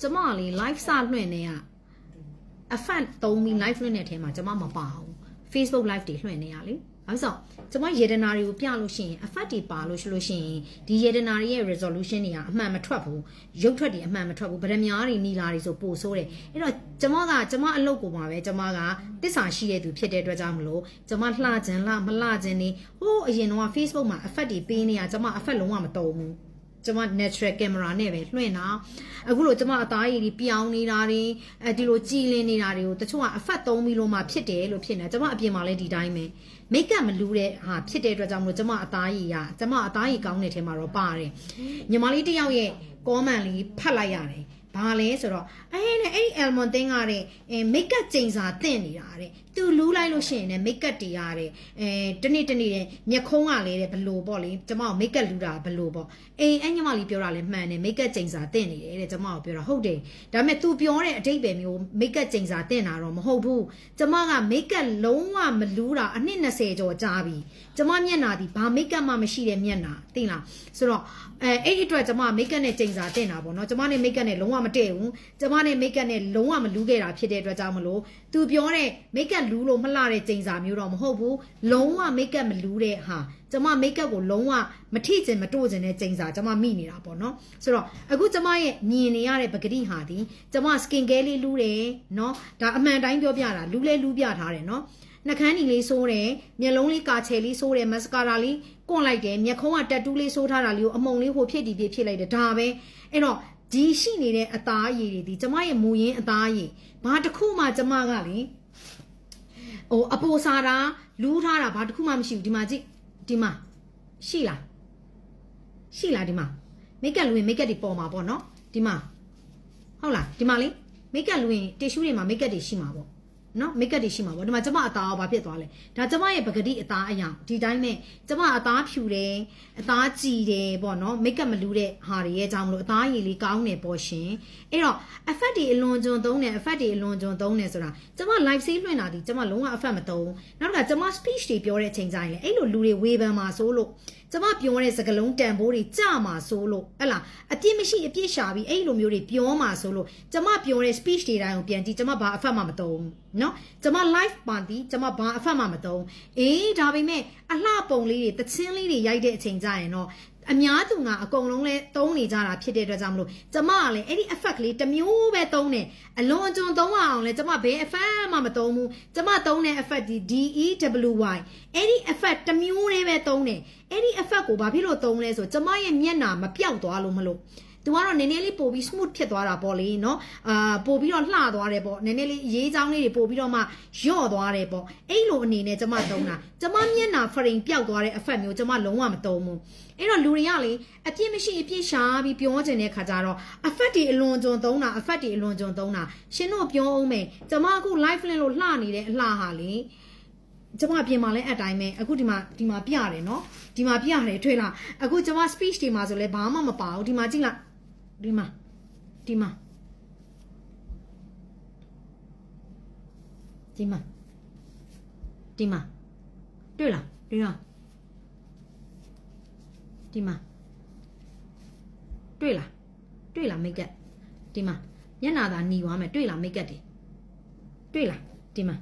ကျမကလေ live စလွှင့်နေရ effect သုံးပြီး live လွှင့်တဲ့အထဲမှာကျမမပါဘူး Facebook live တွေလွှင့်နေရလေဘာလို့ဆိုတော့ကျမယေဒနာတွေကိုပြလို့ရှိရင် effect တွေပါလို့ရှိလို့ရှိရင်ဒီယေဒနာတွေရဲ့ resolution တွေကအမှန်မထွက်ဘူးရုပ်ထွက်တွေအမှန်မထွက်ဘူးဗရမ ्या တွေနီလာတွေဆိုပို့ဆိုးတယ်အဲ့တော့ကျမကကျမအလုပ်ကိုပါပဲကျမကတစ္ဆာရှိတဲ့သူဖြစ်တဲ့အတွက်ကြောင့်မလို့ကျမလှခြင်းလှမလှခြင်းနေဟိုးအရင်တော့ Facebook မှာ effect တွေပေးနေရကျမ effect လုံးဝမတုံဘူး ကျမ natural camera နဲ့ပဲလွှင့်တာအခုလိုကျမအသားရည်တွေပြောင်းနေတာတွေအဲဒီလိုကြည်လင်နေတာတွေကိုတချို့ကအဖတ်သုံးပြီးလို့မှဖြစ်တယ်လို့ဖြစ်နေကျမအပြင်မှာလည်းဒီတိုင်းပဲမိတ်ကပ်မလူတဲ့ဟာဖြစ်တဲ့အတွက်ကြောင့်မလို့ကျမအသားရည်ကကျမအသားရည်ကောင်းတဲ့ထဲမှာတော့ပါတယ်ညီမလေးတစ်ယောက်ရဲ့ comment လေးဖတ်လိုက်ရတယ်ဘာလဲဆိုတော့အဲနဲ့အဲ့ဒီ almond တင်းကတဲ့အဲမိတ်ကပ်ကျိန်စာတင့်နေတာတဲ့ သူလူးလိုက်လို့ရှိရင်လည်းမိတ်ကပ်တွေရတဲ့အဲတနေ့တနေ့တဲ့မျက်ခုံးကလည်းတဲ့ဘလို့ပေါ့လေကျမကမိတ်ကပ်လူတာဘလို့ပေါ့အေးအဲ့ညီမလေးပြောတာလည်းမှန်တယ်မိတ်ကပ်ကျိန်စာတင့်နေတယ်တဲ့ကျမကပြောတာဟုတ်တယ်ဒါပေမဲ့ तू ပြောတဲ့အတိတ်ပဲမျိုးမိတ်ကပ်ကျိန်စာတင့်တာတော့မဟုတ်ဘူးကျမကမိတ်ကပ်လုံးဝမလူးတာအနှစ်20ကျော်ကြာပြီကျမမျက်နာဒီဘာမိတ်ကပ်မှမရှိတဲ့မျက်နာသိလားဆိုတော့အဲအဲ့ဒီအတွက်ကျမမိတ်ကပ်နဲ့ကျိန်စာတင့်တာပေါ့နော်ကျမနဲ့မိတ်ကပ်နဲ့လုံးဝမတည့်ဘူးကျမနဲ့မိတ်ကပ်နဲ့လုံးဝမလူးခဲ့တာဖြစ်တဲ့အတွက်ကြောင့်မလို့ तू ပြောတဲ့မိတ်ကပ်လူးလို့မလှတဲ့ကျိန်စာမျိုးတော့မဟုတ်ဘူးလုံးဝမိတ်ကပ်မလူးတဲ့ဟာကျမမိတ်ကပ်ကိုလုံးဝမထိကျင်မတို့ကျင်တဲ့ကျိန်စာကျမမိနေတာပေါ့နော်ဆိုတော့အခုကျမရဲ့မြင်နေရတဲ့ပဂတိဟာဒီကျမ skin care လေးလူးတယ်နော်ဒါအမှန်တိုင်းပြောပြတာလူးလဲလူးပြထားတယ်နော်နှကန်းညီလေးစိုးတယ်မျက်လုံးလေးကာချယ်လေးစိုးတယ်မက်စကာရာလေးကွန့်လိုက်တယ်မျက်ခုံးကတက်တူးလေးစိုးထားတာလေးကိုအမုံလေးဟိုဖြစ်တီဖြစ်ဖြစ်လိုက်တယ်ဒါပဲအဲ့တော့ဒီရှိနေတဲ့အသားအရည်တွေဒီကျမရဲ့မူရင်းအသားအရည်ဘာတစ်ခုမှကျမကလေ ဟိုအပိုစားတာလူးထားတာဘာတစ်ခုမှမရှိဘူးဒီမှာကြည့်ဒီမှာရှိလားရှိလားဒီမှာမိတ်ကပ်လူရင်မိတ်ကပ်တွေပေါ်မှာပေါ့နော်ဒီမှာဟုတ်လားဒီမှာလေမိတ်ကပ်လူရင်တီရှူးတွေမှာမိတ်ကပ်တွေရှိမှာပေါ့ နော်မိတ်ကပ်တွေရှိမှာပေါ့ဒီမှာကျမအသားရောဘာဖြစ်သွားလဲဒါကျမရဲ့ပကတိအသားအရာဒီတိုင်းနဲ့ကျမအသားဖြူတယ်အသားကြည်တယ်ပေါ့နော်မိတ်ကပ်မလူတဲ့ဟာတွေရဲ့အကြောင်းမလို့အသားရည်လေးကောင်းတယ်ပေါ့ရှင်အဲ့တော့ effect တွေအလွန်ကျွံသုံးတယ် effect တွေအလွန်ကျွံသုံးတယ်ဆိုတာကျမ live save လွှင့်တာဒီကျမလုံးဝ effect မသုံးနောက်တစ်ခါကျမ speech တွေပြောတဲ့အချိန်ကျရင်လေအဲ့လိုလူတွေဝေဖန်မှာဆိုလို့ကျမပြောတဲ့စကားလုံးတန်ဖိုးတွေကြမှာဆိုလို့ဟဲ့လားအပြစ်မရှိအပြစ်ရှာပြီးအဲ့လိုမျိုးတွေပြောမှာဆိုလို့ကျမပြောတဲ့ speech တွေတိုင်းကိုပြန်ကြည့်ကျမဘာအဖတ်မှမသုံးเนาะကျမ live ပါတီကျမဘာအဖတ်မှမသုံးအေးဒါပေမဲ့အလှပုံလေးတွေတချင်းလေးတွေရိုက်တဲ့အချိန်ကျရင်တော့ အများသူငါအကုန်လုံးလဲသုံးနေကြတာဖြစ်တဲ့အတွက်ကြောင့်မလို့ကျမကလည်းအဲ့ဒီ effect လေးတစ်မျိုးပဲသုံးတယ်အလွန်အကျွံသုံးအောင်လဲကျမဘယ် effect မှမသုံးဘူးကျမသုံးတဲ့ effect ဒီ DEWY အဲ့ဒီ effect တစ်မျိုးလေးပဲသုံးတယ်အဲ့ဒီ effect ကိုဘာဖြစ်လို့သုံးလဲဆိုကျမရဲ့မျက်နှာမပြောက်သွားလို့မလို့ သူကတော့နည်းနည်းလေးပို့ပြီး smooth ဖြစ်သွားတာပေါ့လေနော်အာပို့ပြီးတော့လှသွားတယ်ပေါ့နည်းနည်းလေးရေးချောင်းလေးတွေပို့ပြီးတော့မှညော့သွားတယ်ပေါ့အဲ့လိုအနေနဲ့ကျွန်မသုံးတာကျွန်မမျက်နှာ frame ပျောက်သွားတဲ့ effect မျိုးကျွန်မလုံးဝမသုံးဘူးအဲ့တော့လူတွေကလေအပြစ်မရှိအပြစ်ရှာပြီးပြောချင်တဲ့ခါကျတော့ effect တွေအလွန်ကျွံသုံးတာ effect တွေအလွန်ကျွံသုံးတာရှင်တို့ပြောအောင်မယ်ကျွန်မအခု live link လို့လှနေတဲ့အလှဟာလေကျွန်မပြင်မှာလဲအတိုင်းပဲအခုဒီမှာဒီမှာပြရတယ်နော်ဒီမှာပြရတယ်တွေ့လားအခုကျွန်မ speech တွေမှာဆိုလဲဘာမှမပါဘူးဒီမှာကြည့်လား ဒီမှာဒီမှာဒီမှာဒီမှာတွေ့လားတွေ့လားဒီမှာတွေ့လားတွေ့လားမိတ်ကပ်ဒီမှာညနာသာหนีသွားမယ်တွေ့လားမိတ်ကပ်တွေတွေ့လားဒီမှာ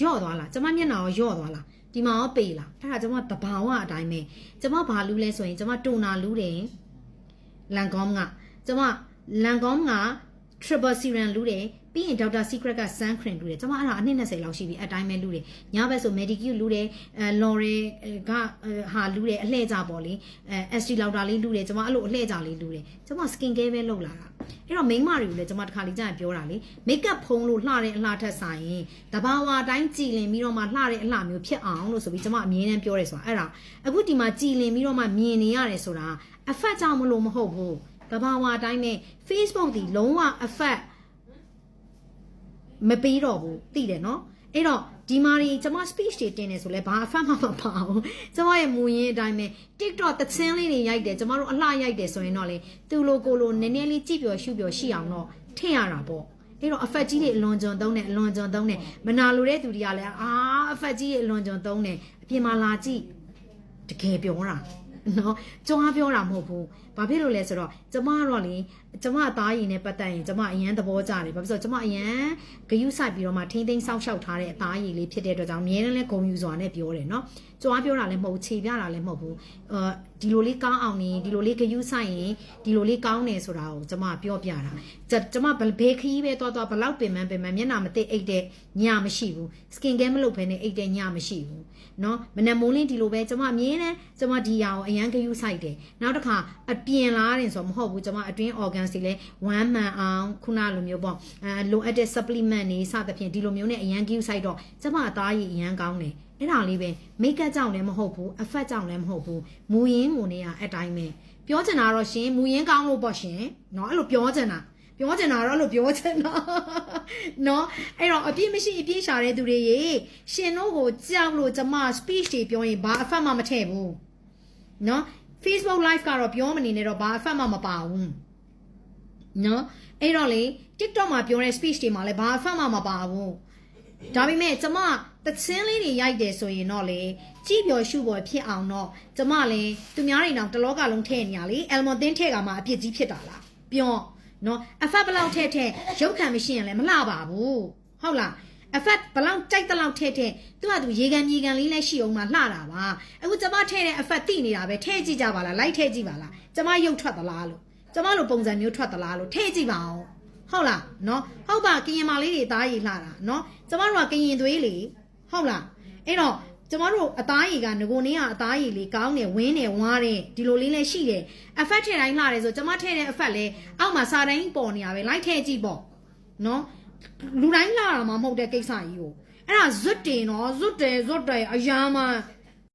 ယော့သွားလားကျမမျက်နှာရောယော့သွားလားဒီမှာရောပေလားအဲ့ဒါကျမတဘာဝအတိုင်းပဲကျမဘာလူးလဲဆိုရင်ကျမတူနာလူးတယ် လန်ကောင်းကကျမလန်ကောင်းက triple serum လူးတယ် ပြီးရင်ဒေါက်တာ secret က sun cream လူးတယ်ကျမအဲ့ဒါအနှစ်20လောက်ရှိပြီအတိုင်းပဲလူးတယ်ညဘက်ဆို medicure လူးတယ်အဲ l'oreal ကဟာလူးတယ်အလှည့်ကြပေါ့လေအဲ ST လောက်တာလေးလူးတယ်ကျမအဲ့လိုအလှည့်ကြလေးလူးတယ်ကျမ skin care ပဲလုပ်လာတာအဲ့တော့မိန်းမတွေကိုလည်းကျမတစ်ခါလေးကြာပြောတာလေ makeup ဖုံးလို့လှတဲ့အလှထက်ဆိုင်ရင်တဘာဝတိုင်းကြည်လင်ပြီးတော့မှလှတဲ့အလှမျိုးဖြစ်အောင်လို့ဆိုပြီးကျမအမြဲတမ်းပြောရဲဆိုတာအဲ့ဒါအခုဒီမှာကြည်လင်ပြီးတော့မှမြင်နေရတယ်ဆိုတာ effect ကြောင့်မလို့မဟုတ်ဘူးတဘာဝအတိုင်းပဲ Facebook ဒီလုံးဝ effect မပေးတော့ဘူးသိတယ်နော်အဲ့တော့ဒီမာရီကျမ speech တွေတင်နေဆိုလဲဘာအဖတ်မှမပါဘူးကျမရဲ့မူရင်းအတိုင်းပဲ TikTok တချင်းလေးတွေရိုက်တယ်ကျမတို့အလှရိုက်တယ်ဆိုရင်တော့လေသူလိုကိုလိုနည်းနည်းလေးကြည့်ပြောရှုပြောရှိအောင်တော့ထင်ရတာပေါ့အဲ့တော့ effect ကြီးတွေအလွန်ကျွံသုံးတယ်အလွန်ကျွံသုံးတယ်မနာလိုတဲ့သူတွေကလည်းအာ effect ကြီးတွေအလွန်ကျွံသုံးတယ်အပြင်မှာလာကြည့်တကယ်ပြောတာ နော်ကြွားပြောတာမဟုတ်ဘူးဘာဖြစ်လို့လဲဆိုတော့ကျမကတော့လေကျမအသားရည်နဲ့ပတ်သက်ရင်ကျမအရန်သဘောကျတယ်ဘာဖြစ်လို့လဲဆိုတော့ကျမအရန်ဂယုစိုက်ပြီးတော့မှထိမ့်သိမ်းစောက်ရှောက်ထားတဲ့အသားရည်လေးဖြစ်တဲ့အတွက်ကြောင့်အမြဲတမ်းလဲဂုံယူစွာနဲ့ပြောတယ်နော်ကြွားပြောတာလည်းမဟုတ်ဘူးခြေပြတာလည်းမဟုတ်ဘူးအဲဒီလိုလေးကောင်းအောင်နေဒီလိုလေးဂယုစိုက်ရင်ဒီလိုလေးကောင်းတယ်ဆိုတာကိုကျမပြောပြတာကျကျမဘယ်ခရီးပဲသွားသွားဘလောက်ပင်ပန်းပင်ပန်းမျက်နှာမသိအိတ်တဲ့ညမရှိဘူး skin care မလုပ်ဘဲနဲ့အိတ်တဲ့ညမရှိဘူးနော်မနက်မိုးလင်းဒီလိုပဲကျမအမြဲတမ်းကျမဒီရာကိုအရန်ဂယုစိုက်တယ်နောက်တစ်ခါအပြင်လာတယ်ဆိုတော့မဟုတ်ဘူးကျမအတွင်း organ တွေလည်းဝမ်းမှန်အောင်ခုနလိုမျိုးပေါ့အဲလိုအပ်တဲ့ supplement တွေစသဖြင့်ဒီလိုမျိုးနဲ့အရန် give ဆိုင်တော့ကျမအသားရည်အရန်ကောင်းတယ် အဲ့ဒါလေးပဲ make up ကြောင့်လည်းမဟုတ်ဘူး effect ကြောင့်လည်းမဟုတ်ဘူးမူရင်းကိုနေရအတိုင်းပဲပြောချင်တာတော့ရှင်မူရင်းကောင်းလို့ပေါ့ရှင်เนาะအဲ့လိုပြောချင်တာပြောချင်တာတော့လို့ပြောချင်တာเนาะအဲ့တော့အပြည့်မရှိအပြည့်ရှာတဲ့သူတွေရေရှင်တို့ကိုကြောက်လို့ကျမ speech တွေပြောရင်ဘာ effect မှမထည့်ဘူးเนาะ Facebook live ကတော့ပြောမနေနဲ့တော့ဘာ effect မှမပါဘူး နော်အဲ့တော့လေ TikTok မှာပြောတဲ့ speech တွေမှာလည်းဘာအဖတ်မှမပါဘူး ဒါပေမဲ့ကျမတချင်းလေးတွေရိုက်တယ်ဆိုရင်တော့လေကြည့်ပြောရှုပေါ်ဖြစ်အောင်တော့ကျမလည်းသူများတွေတော့တလောကလုံးထည့်နေရလေအယ်မွန်သင်းထည့်ကမှအပြစ်ကြီးဖြစ်တာလားပြောနော်အဖတ်ဘလောက်ထည့်ထည့်ရုပ်ခံမရှိရင်လည်းမလှပါဘူးဟုတ်လားအဖက်ဘလောက်ကြိုက်တလောက်ထည့်ထည့်သူကသူရေကန်မြေကန်လေးလည်းရှိအောင်မှလှတာပါအခုကျမထည့်တဲ့အဖက်တိနေတာပဲထည့်ကြည့်ကြပါလားလိုက်ထည့်ကြည့်ပါလားကျမရုပ်ထွက်သလားလို့ကျမတို့ပုံစံမျိုးထွက်သလားလို့ထည့်ကြည့်ပါအောင် ဟုတ်လားနော်ဟုတ်ပါကရင်မလေးတွေအသားရည်လှတာနော်ကျမတို့ကကရင်သွေးလေဟုတ်လားအဲ့တော့ကျမတို့အသားရည်ကငကိုနေကအသားရည်လေးကောင်းတယ်ဝင်းတယ်ဝါးတယ်ဒီလိုလေးလည်းရှိတယ် effect ထည့်တိုင်းလှတယ်ဆိုကျမထည့်တဲ့ effect လဲအောက်မှာစာတိုင်းပေါ်နေရပဲလိုက်ထည့်ကြည့်ပေါ့နော်လူတိုင်းလှတာမှမဟုတ်တဲ့ကိစ္စကြီးကိုအဲ့ဒါဇွတ်တင်နော်ဇွတ်တယ်ဇွတ်တယ်အယားမှ